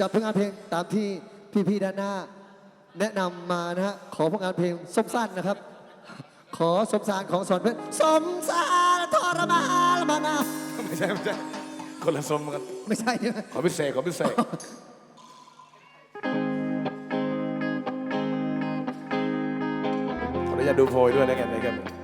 จับผลงานเพลงตามที่พี่ๆด้านหน้า แนะนำมานะฮะขอผลงานเพลงส้มสั้นนะครับ ขอสมสารของสอนเพชรสมสารทรมานมานาไม่ใช่ไม่ใช่คนละสมกันไม่ใช่ใช่ไมขอพิเศษขอพิเศษขออนุญาตดูโพยด้วยนะครับนะครับ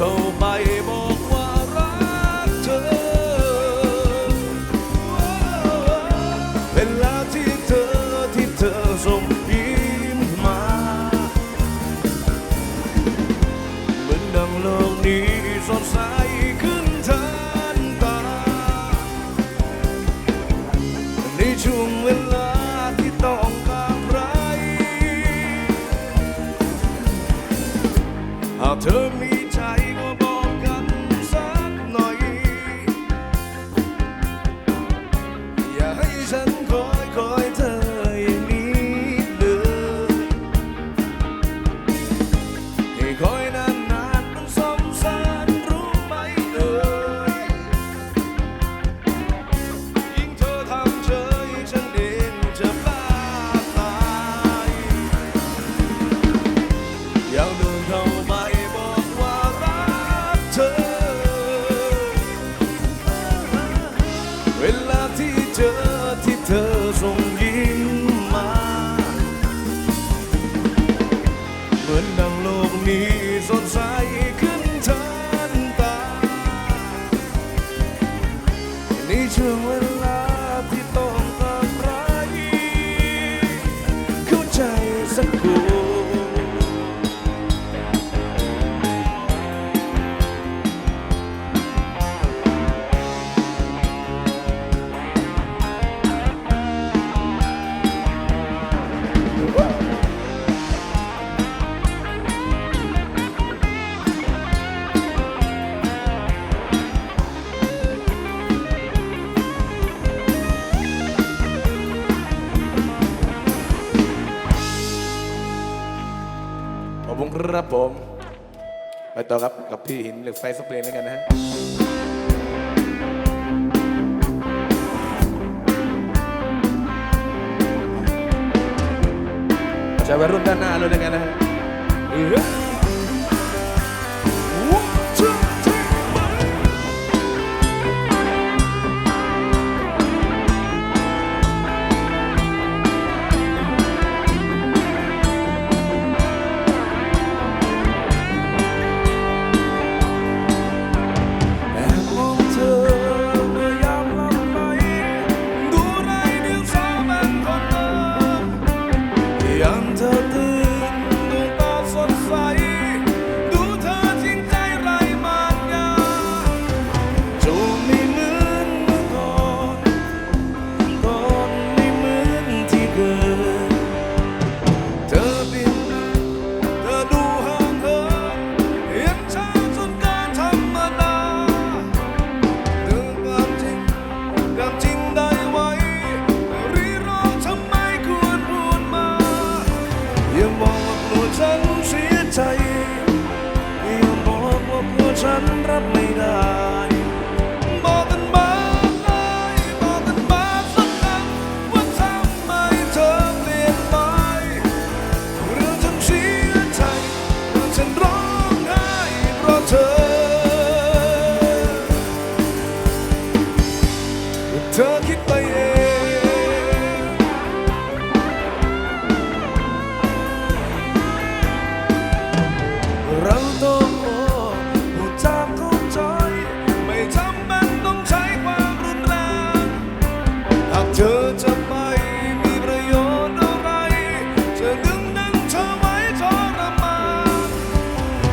cold a fool. ผงครับผม ไปต่อครับกับพี่หินหรือไฟสักเพลงแล้วกันนะฮะจะไปรุ่นด้านหน้าเลยแล้วกันนะฮะ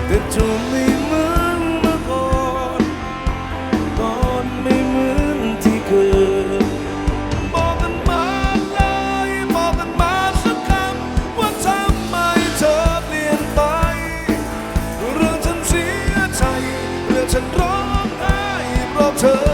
แต่จูไม่เหมือนเมื่อก่อนก่อนไม่เหมือนที่เคยบอกกันมาเลยบอกกันมาสักคำว่าทำไมเธอเปลี่ยนไป เรื่องฉันเสียใจเรื่องฉันร้องไห้เพราะเธอ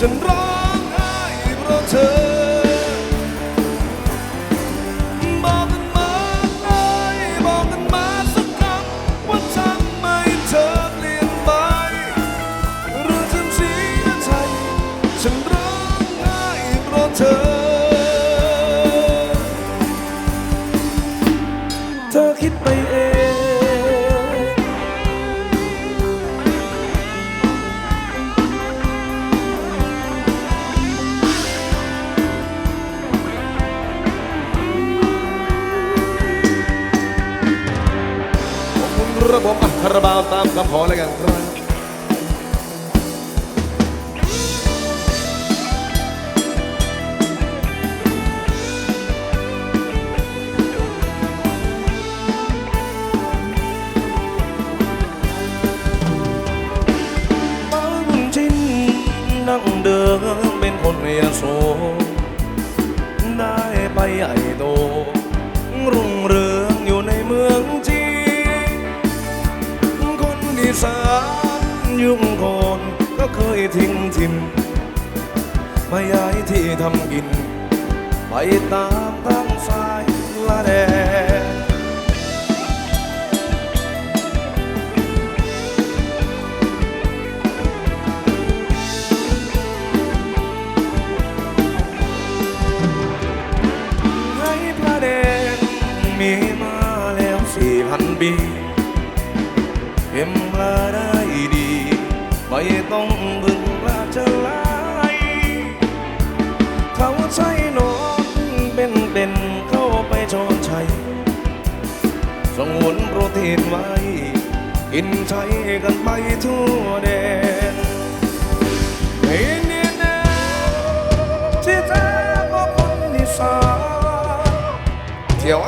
ฉันรอ ครับผมคาราบาวตามคำขอแล้วกันครับนั่งเดินเป็นคนเมียนสูงได้ไปใหญ่ ทิ้งทิมมาย้ายที่ทำกิน ไปตามตามสายละแดนให้ละเดนมีมาแล้วสี่พันปีเอ็มลาได้ดี ไม่ต้องพึ่ง เขาใช้นอนเป็นเป็นเข้าไปชนชัยสงวนโปรตีนไว้กินใช้กันไปทั่วแดนเห็นเนี่ยนะที่แท้ก็คนนิสาเทียว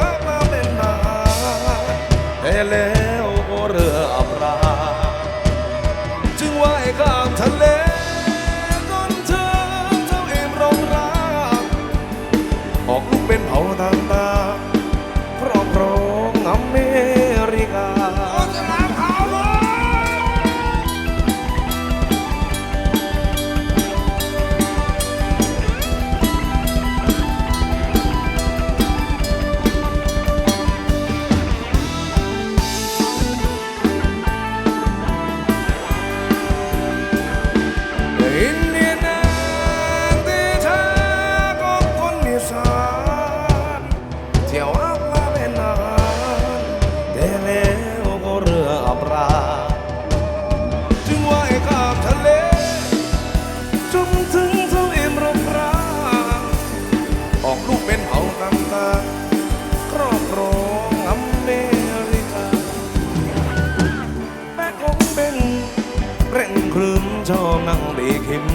เข้ม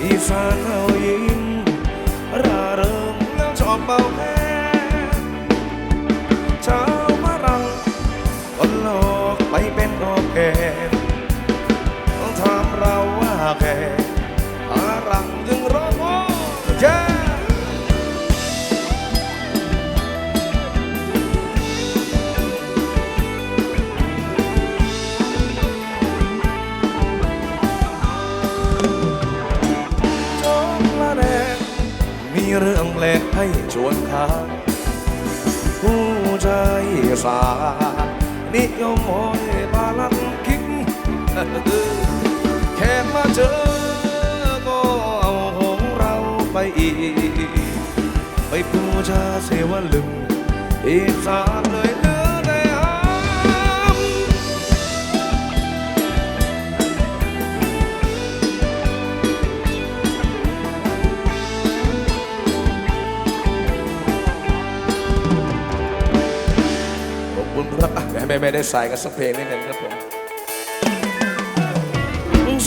อีสานเอายิ้มร่าเริงนั่งชอบเบาแพ้ชาวมารังคนหลอกไปเป็นออกแกต้องถามเราว่าแก ค้างผู้ใจสา นิยมหอยบาลันคิงแค่มาเจอก็เอาของเราไปอีก ไปปูชาเสวลึงอีสานเลย คุณครับอะแม่แม่ไม่ได้ใส่กันสักเพลงนิดนึงครับผม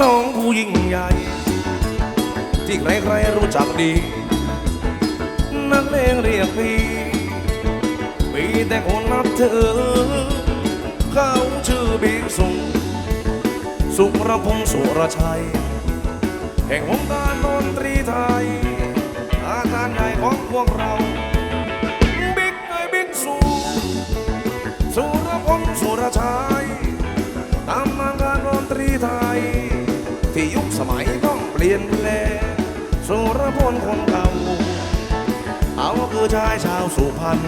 สองผู้ยิ่งใหญ่ ที่ใครๆรู้จักดี นักเลงเรียกพี่มีแต่คนนับถือเขาชื่อบิ๊กสุงสุรพงษ์สุรชัย แห่งวงการดนตรีไทย อาจารย์ใหญ่ของพวกเรา สุรพลสุรชัยตามมางานดนตรีไทย ที่ยุคสมัยต้องเปลี่ยนแปลงสุรพลคนเก่า เอาคือชายชาวสุพรรณ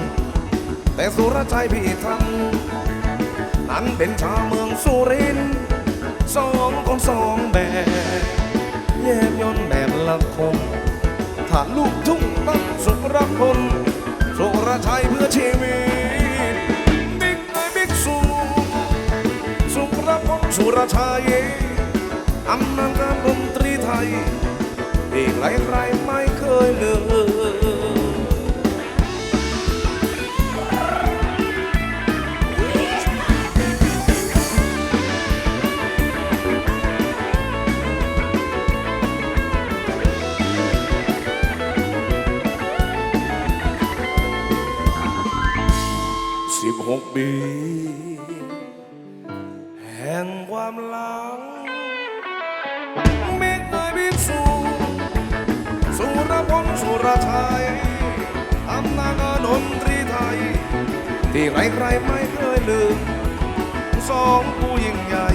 แต่สุรชัยพี่ทันนั้นเป็นชาวเมืองสุรินทร์สองคนสองแบบแยกย่นแบบละคนถ้าลูกทุ่งต้องสุรพลสุรชัยเพื่อชีวิต สุรชัยอำนาจการดนตรีไทยที่ใครไม่เคยลืมสิบหกปี รไม่เคยลืมสองผู้ยิ่งใหญ่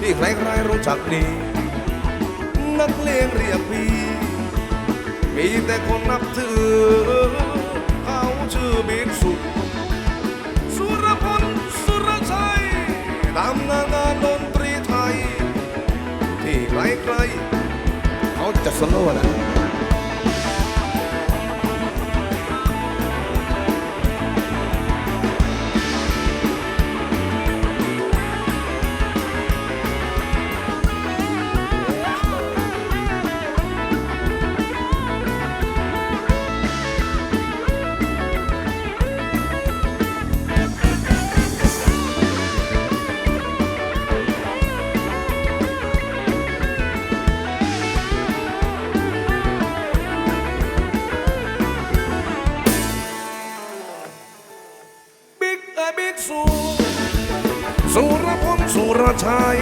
ที่ใครๆรู้จักดี นักเลงเรียกพี่ มีแต่คนนับถือ เขาชื่อบิ๊กสุด สุรพลสุรชัยตามนางานดนตรีไทย ที่ไกลๆเขาจะสโลว์นะ สุรพลสุรชัย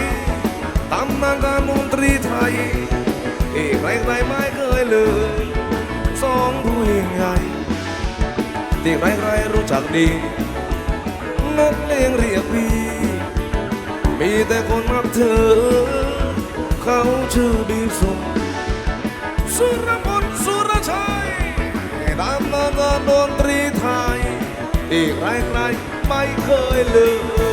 ตำนานการดนตรีไทยที่ใครๆไม่เคยลืมสองผู้ยิ่งใหญ่ที่ใครๆรู้จักดีนักเลงเรียกพี่มีแต่คนนับถือเขาชื่อบิ๊กสูสุรพลสุรชัยตามนานการดนตรีไทยที่ใครๆไม่เคยลืม